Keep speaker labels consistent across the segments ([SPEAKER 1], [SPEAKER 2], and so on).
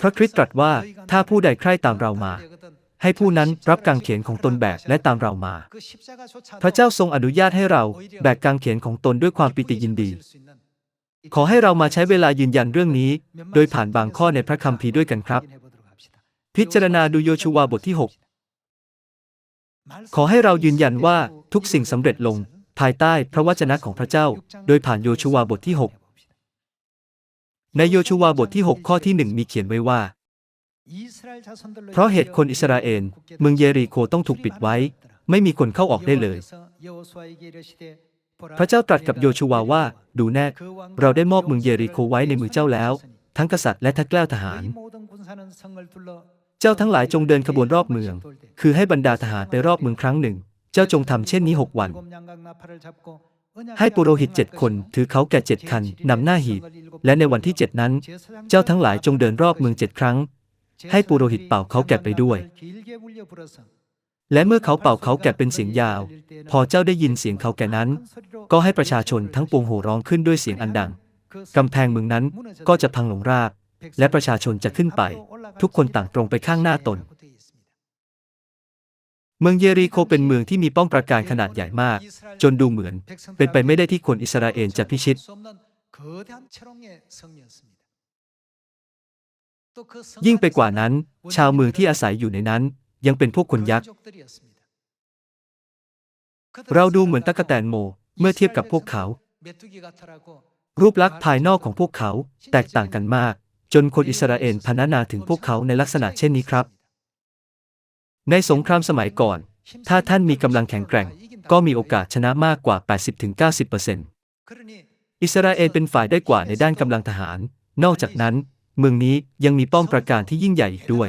[SPEAKER 1] พระคริสต์ตรัสว่าถ้าผู้ใดใคร่ตามเรามา ให้ผู้นั้นรับกางเขนของตนแบกและตามเรามา พระเจ้าทรงอนุญาตให้เราแบกกางเขนของตนด้วยความปิติยินดี ขอให้เรามาใช้เวลายืนยันเรื่องนี้ โดยผ่านบางข้อในพระคัมภีร์ด้วยกันครับ พิจารณาดูโยชูวาบทที่ 6 ขอให้เรายืนยันว่าทุกสิ่งสำเร็จลง ภายใต้พระวจนะของพระเจ้า โดยผ่านโยชูวาบทที่ 6 ในโยชูวาบทที่ 6 ข้อที่ 1 มีเขียนไว้ว่า เพราะเหตุคนอิสราเอลเมืองเยริโคต้องถูกปิดไว้ ไม่มีคนเข้าออกได้เลย พระเจ้าตรัสกับโยชูวาว่า ดูแน่ เราได้มอบเมืองเยริโคไว้ในมือเจ้าแล้ว ทั้งกษัตริย์และทักแกล้วทหาร เจ้าทั้งหลายจงเดินขบวนรอบเมือง คือให้บรรดาทหารไปรอบเมืองครั้งหนึ่ง เจ้าจงทำเช่นนี้หกวัน ให้ปุโรหิตเจ็ดคนถือเขาแก่เจ็ดคันนำหน้าหีบ และในวันที่เจ็ดนั้น เจ้าทั้งหลายจงเดินรอบเมืองเจ็ดครั้ง ให้ปุโรหิตเป่าเขาแก่ไปด้วย และเมื่อเขาเป่าเขาแก่เป็นเสียงยาว พอเจ้าได้ยินเสียงเขาแก่นั้น ก็ให้ประชาชนทั้งปวงโห่ร้องขึ้นด้วยเสียงอันดังกำแพงเมืองนั้นก็จะพังลงราบและประชาชนจะขึ้นไป ทุกคนต่างตรงไปข้างหน้าตน เมืองเยริโคเป็นเมืองที่มีป้อมปราการขนาดใหญ่มาก จนดูเหมือน เป็นไปไม่ได้ที่คนอิสราเอลจะพิชิต ยิ่งไปกว่านั้น ชาวเมืองที่อาศัยอยู่ในนั้น ยังเป็นพวกคนยักษ์ เราดูเหมือนตะกแตนโม เมื่อเทียบกับพวกเขา รูปลักษณ์ภายนอกของพวกเขาแตกต่างกันมาก จนคนอิสราเอลพรรณนาถึงพวกเขาในลักษณะเช่นนี้ครับ ในสงครามสมัยก่อน ถ้าท่านมีกำลังแข็งแกร่ง ก็มีโอกาสชนะมากกว่า 80-90%อิสราเอลเป็นฝ่ายได้กว่าในด้านกำลังทหาร นอกจากนั้น เมืองนี้ยังมีป้อมปราการที่ยิ่งใหญ่อีกด้วย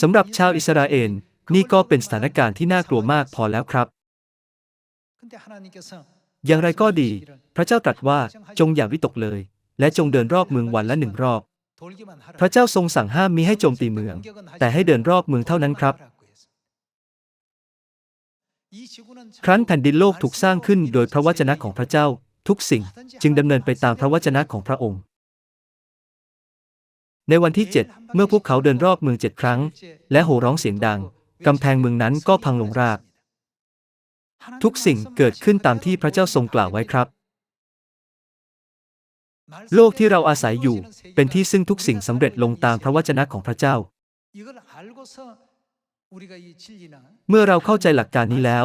[SPEAKER 1] สำหรับชาวอิสราเอลนี่ก็เป็นสถานการณ์ที่น่ากลัวมากพอแล้วครับ อย่างไรก็ดี พระเจ้าตรัสว่าจงอย่าวิตกเลย และจงเดินรอบเมืองวันละหนึ่งรอบ พระเจ้าทรงสั่งห้ามมิให้โจมตีเมือง แต่ให้เดินรอบเมืองเท่านั้นครับ ครั้นแผ่นดินโลกถูกสร้างขึ้นโดยพระวจนะของพระเจ้า ทุกสิ่งจึงดำเนินไปตามพระวจนะของพระองค์ ในวันที่ 7 เมื่อพวกเขาเดินรอบเมืองเจ็ดครั้ง และโห่ร้องเสียงดังกำแพงเมืองนั้นก็พังลงราบทุกสิ่งเกิดขึ้นตามที่พระเจ้าทรงกล่าวไว้ครับ โลกที่เราอาศัยอยู่ เป็นที่ซึ่งทุกสิ่งสำเร็จลงตามพระวจนะของพระเจ้า เมื่อเราเข้าใจหลักการนี้แล้ว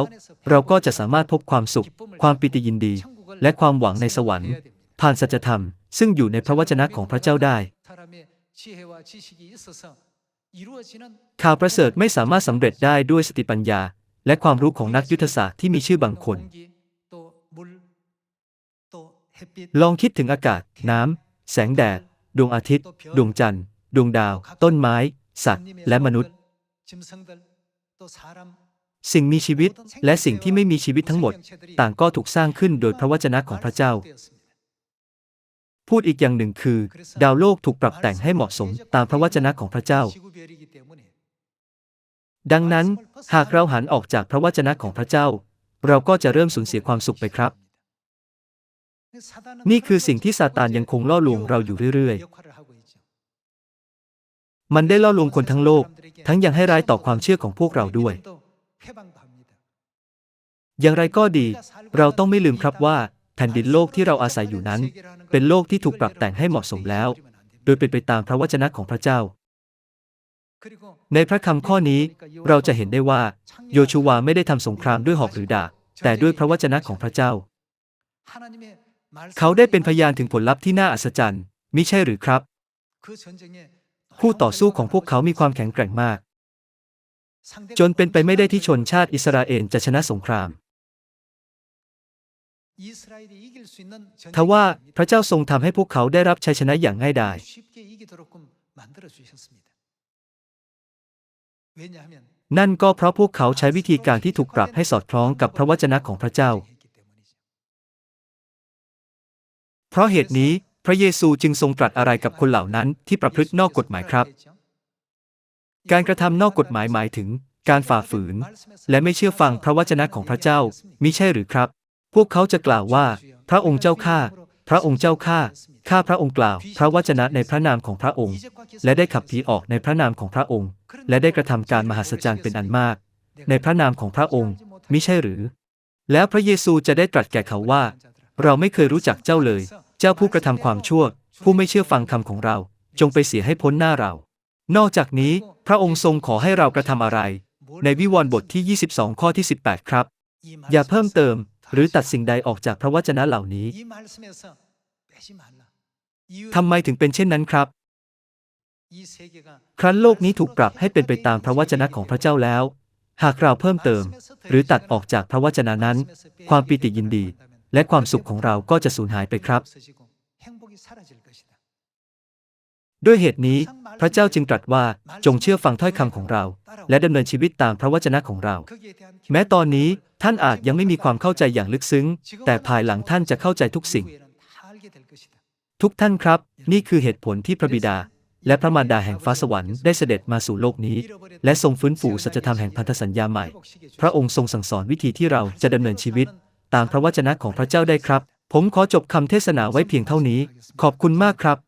[SPEAKER 1] เราก็จะสามารถพบความสุข ความปิติยินดี และความหวังในสวรรค์ ผ่านสัจธรรม ซึ่งอยู่ในพระวจนะของพระเจ้าได้ ข่าวประเสริฐไม่สามารถสำเร็จได้ด้วยสติปัญญา และความรู้ของนักยุทธศาสตร์ที่มีชื่อบางคน ลองคิดถึงอากาศ น้ำ แสงแดด ดวงอาทิตย์ ดวงจันทร์ ดวงดาว ต้นไม้ สัตว์ และมนุษย์ สิ่งมีชีวิตและสิ่งที่ไม่มีชีวิตทั้งหมด ต่างก็ถูกสร้างขึ้นโดยพระวจนะของพระเจ้า พูดอีกอย่างหนึ่งคือ ดาวโลกถูกปรับแต่งให้เหมาะสมตามพระวจนะของพระเจ้า ดังนั้น หากเราหันออกจากพระวจนะของพระเจ้า เราก็จะเริ่มสูญเสียความสุขไปครับ นี่คือสิ่งที่ซาตานยังคงล่อลวงเราอยู่เรื่อยๆ มันได้ล่อลวงคนทั้งโลก ทั้งยังให้ร้ายต่อความเชื่อของพวกเราด้วย อย่างไรก็ดี เราต้องไม่ลืมครับว่าแผ่นดินโลกที่เราอาศัยอยู่นั้น เป็นโลกที่ถูกปรับแต่งให้เหมาะสมแล้ว โดยเป็นไปตามพระวจนะของพระเจ้า ในพระคำข้อนี้เราจะเห็นได้ว่า โยชูวาไม่ได้ทำสงครามด้วยหอกหรือดาบแต่ด้วยพระวจนะของพระเจ้า เขาได้เป็นพยานถึงผลลัพธ์ที่น่าอัศจรรย์มิใช่หรือครับ คู่ต่อสู้ของพวกเขามีความแข็งแกร่งมาก จนเป็นไปไม่ได้ที่ชนชาติอิสราเอลจะชนะสงคราม ทว่าพระเจ้าทรงทำให้พวกเขาได้รับชัยชนะอย่างง่ายดาย นั่นก็เพราะพวกเขาใช้วิธีการที่ถูกปรับให้สอดคล้องกับพระวจนะของพระเจ้า เพราะเหตุนี้พระเยซูจึงทรงตรัสอะไรกับคนเหล่านั้นที่ประพฤตินอกกฎหมายครับ การกระทำนอกกฎหมายหมายถึง การฝ่าฝืน และไม่เชื่อฟังพระวจนะของพระเจ้ามิใช่หรือครับ พวกเขาจะกล่าวว่า พระองค์เจ้าข้าพระองค์เจ้าข้าข้าพระองค์กล่าว พระวจนะในพระนามของพระองค์ และได้ขับผีออกในพระนามของพระองค์ และได้กระทำการมหัศจรรย์เป็นอันมาก ในพระนามของพระองค์มิใช่หรือ แล้วพระเยซูจะได้ตรัสแก่เขาว่า เราไม่เคยรู้จักเจ้าเลย เจ้าผู้กระทำความชั่ว ผู้ไม่เชื่อฟังคำของเรา จงไปเสียให้พ้นหน้าเรา นอกจากนี้พระองค์ทรงขอให้เรากระทำอะไร ในวิวรณ์บทที่ 22 ข้อที่ 18 ครับ อย่าเพิ่มเติมหรือตัดสิ่งใดออกจากพระวจนะเหล่านี้ทำไมถึงเป็นเช่นนั้นครับ ครั้นโลกนี้ถูกปรับให้เป็นไปตามพระวจนะของพระเจ้าแล้ว หากเราเพิ่มเติม หรือตัดออกจากพระวจนะนั้น ความปิติยินดี และความสุขของเราก็จะสูญหายไปครับ ด้วยเหตุนี้ พระเจ้าจึงตรัสว่าจงเชื่อฟังถ้อยคำของเรา และดำเนินชีวิตตามพระวจนะของเรา แม้ตอนนี้ท่านอาจยังไม่มีความเข้าใจอย่างลึกซึ้ง แต่ภายหลังท่านจะเข้าใจทุกสิ่ง ทุกท่านครับ นี่คือเหตุผลที่พระบิดา และพระมารดาแห่งฟ้าสวรรค์ได้เสด็จมาสู่โลกนี้ และทรงฟื้นฟูสัจธรรมแห่งพันธสัญญาใหม่ พระองค์ทรงสั่งสอนวิธีที่เราจะดำเนินชีวิต ตามพระวจนะของพระเจ้าได้ครับ ผมขอจบคำเทศนาไว้เพียงเท่านี้ ขอบคุณมากครับ